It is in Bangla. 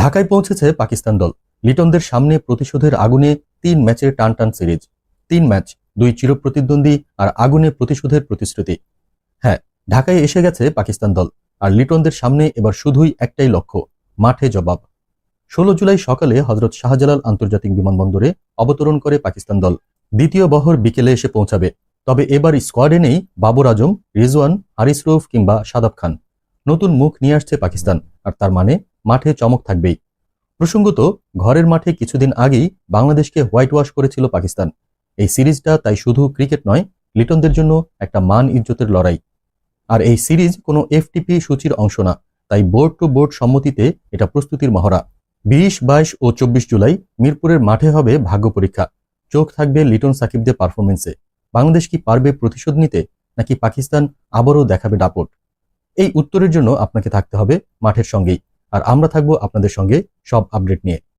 ঢাকায় পৌঁছেছে পাকিস্তান দল। লিটনদের সামনে প্রতিশোধের আগুনে তিন ম্যাচের টান টান সিরিজ। তিন ম্যাচ, দুই চিরপ্রতিদ্বন্দ্বী আর আগুনে প্রতিশোধের প্রতিশ্রুতি। হ্যাঁ ঢাকায় এসে গেছে পাকিস্তান দল। আর লিটনদের সামনে এবার শুধুই একটাই লক্ষ্য, মাঠে জবাব। ষোলো জুলাই সকালে হজরত শাহজালাল আন্তর্জাতিক বিমানবন্দরে অবতরণ করে পাকিস্তান দল। দ্বিতীয় বহর বিকেলে এসে পৌঁছাবে। তবে এবার স্কোয়াডে নেই বাবর আজম, রিজওয়ান, হারিস রৌফ কিংবা সাদাব খান। নতুন মুখ নিয়ে আসছে পাকিস্তান, আর তার মানে মাঠে চমক থাকবেই। প্রসঙ্গত, ঘরের মাঠে কিছুদিন আগেই বাংলাদেশকে হোয়াইট ওয়াশ করেছিল পাকিস্তান। এই সিরিজটা তাই শুধু ক্রিকেট নয়, লিটনদের জন্য একটা মান ইজ্জতের লড়াই। আর এই সিরিজ কোনো এফটিপি সূচির অংশ না, তাই বোর্ড টু বোর্ড সম্মতিতে এটা প্রস্তুতির মহড়া। বিশ, বাইশ ও চব্বিশ জুলাই মিরপুরের মাঠে হবে ভাগ্য পরীক্ষা। চোখ থাকবে লিটন সাকিবদের পারফরমেন্সে বাংলাদেশ কি পারবে প্রতিশোধ নিতে, নাকি পাকিস্তান আবারও দেখাবে দাপট? এই উত্তরের জন্য আপনাকে থাকতে হবে মাঠের সঙ্গেই। আর আমরা থাকব আপনাদের সঙ্গে সব আপডেট নিয়ে।